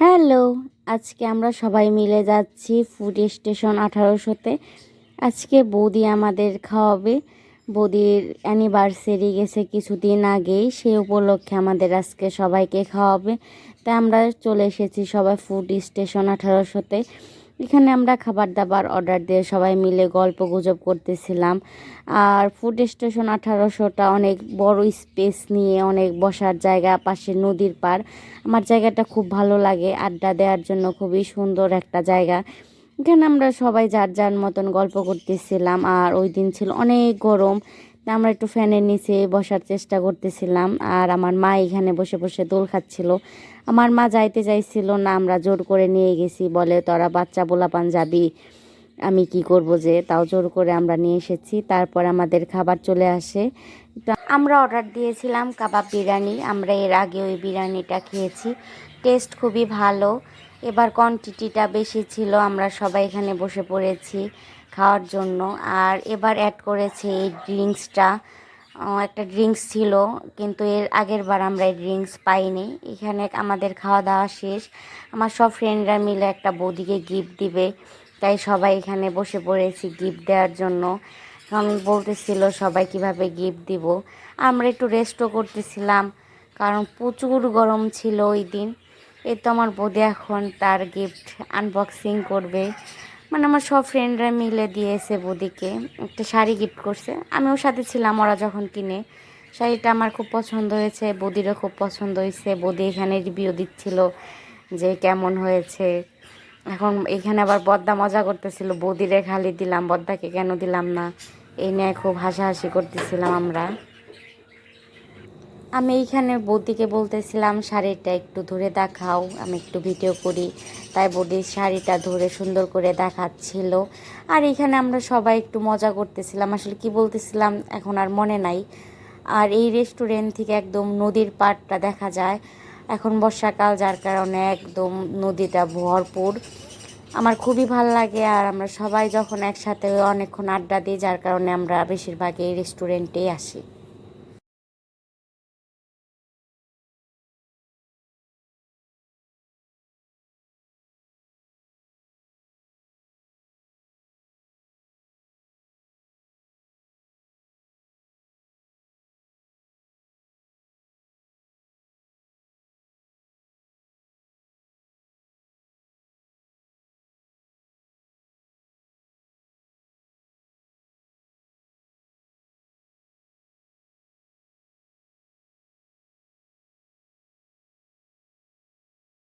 Hello, আজকে আমরা সবাই মিলে যাচ্ছি ফুড স্টেশন আঠারোশোতে। আজকে বৌদি আমাদের খাওয়াবে। বৌদির অ্যানিভার্সারি গেছে কিছুদিন আগেই, সে উপলক্ষে আমাদের আজকে সবাইকে খাওয়াবে। তাই আমরা চলে এসেছি সবাই ফুড স্টেশন আঠারোশোতে। এখানে আমরা খাবার দাবার অর্ডার দিয়ে সবাই মিলে গল্প গুজব করতেছিলাম। আর ফুড স্টেশন আঠারোশোটা অনেক বড় স্পেস নিয়ে অনেক বসার জায়গা, পাশে নদীর পার আমার জায়গাটা খুব ভালো লাগে, আড্ডা দেওয়ার জন্য খুবই সুন্দর একটা জায়গা। এখানে আমরা সবাই যার যার মতন গল্প করতেছিলাম, আর ওই দিন ছিল অনেক গরম। আমরা একটু ফ্যানের নিচে বসার চেষ্টা করতেছিলাম আর আমার মা এখানে বসে বসে দোল খাচ্ছিল। আমার মা যাইতে চাইছিল না, আমরা জোর করে নিয়ে গেছি, বলে তোরা বাচ্চা পোলাপান যাবি, আমি কি করব যে? তাও জোর করে আমরা নিয়ে এসেছি, তারপর আমাদের খাবার চলে আসে। আমরা অর্ডার দিয়েছিলাম কাবাব বিরিয়ানি, আমরা এর আগে ওই বিরিয়ানিটা খেয়েছি, টেস্ট খুবই ভালো। এবার কোয়ান্টিটিটা বেশি ছিল, আমরা সবাই এখানে বসে পড়েছি খাওয়ার জন্য। আর এবার অ্যাড করেছে এই ড্রিঙ্কসটা একটা ড্রিঙ্কস ছিল, কিন্তু এর আগের বার আমরা এই ড্রিঙ্কস পাইনি। এখানে আমাদের খাওয়া দাওয়া শেষ। আমার সব ফ্রেন্ডরা মিলে একটা বৌদিকে গিফট দিবে। তাই সবাই এখানে বসে পড়েছি গিফট দেওয়ার জন্য। কারণ বলতেছিল, সবাই কীভাবে গিফট দিব? আমরা একটু রেস্টও করতেছিলাম, কারণ প্রচুর গরম ছিল ওই দিন। এই তো আমার বৌদি এখন তার গিফট আনবক্সিং করবে। মানে আমার সব ফ্রেন্ডরা মিলে দিয়েছে বৌদিকে। একটা শাড়ি গিফট করছে। আমিও সাথে ছিলাম ওরা যখন কিনে। শাড়িটা আমার খুব পছন্দ হয়েছে, বৌদিরও খুব পছন্দ হয়েছে। বৌদি এখানে রিভিউ দিচ্ছিল যে কেমন হয়েছে। এখন এখানে আবার বদ্দা মজা করতেছিল। বৌদিরে খালি দিলাম, বদ্দাকে কেন দিলাম না? এই নিয়ে খুব হাসাহাসি করতেছিলাম আমরা। আমি এইখানে বৌদিকে বলতেছিলাম, শাড়িটা একটু ধরে দেখাও, আমি একটু ভিডিও করি। তাই বৌদির শাড়িটা ধরে সুন্দর করে দেখাচ্ছিল। আর এখানে আমরা সবাই একটু মজা করতেছিলাম। আসলে কি বলতেছিলাম, এখন আর মনে নাই। আর এই রেস্টুরেন্ট থেকে একদম নদীর পাড়টা দেখা যায়। এখন বর্ষাকাল, যার কারণে একদম নদীটা ভরপুর। আমার খুবই ভালো লাগে আর আমরা সবাই যখন একসাথে অনেকক্ষণ আড্ডা দিই, যার কারণে আমরা বেশিরভাগ এই রেস্টুরেন্টেই আসি।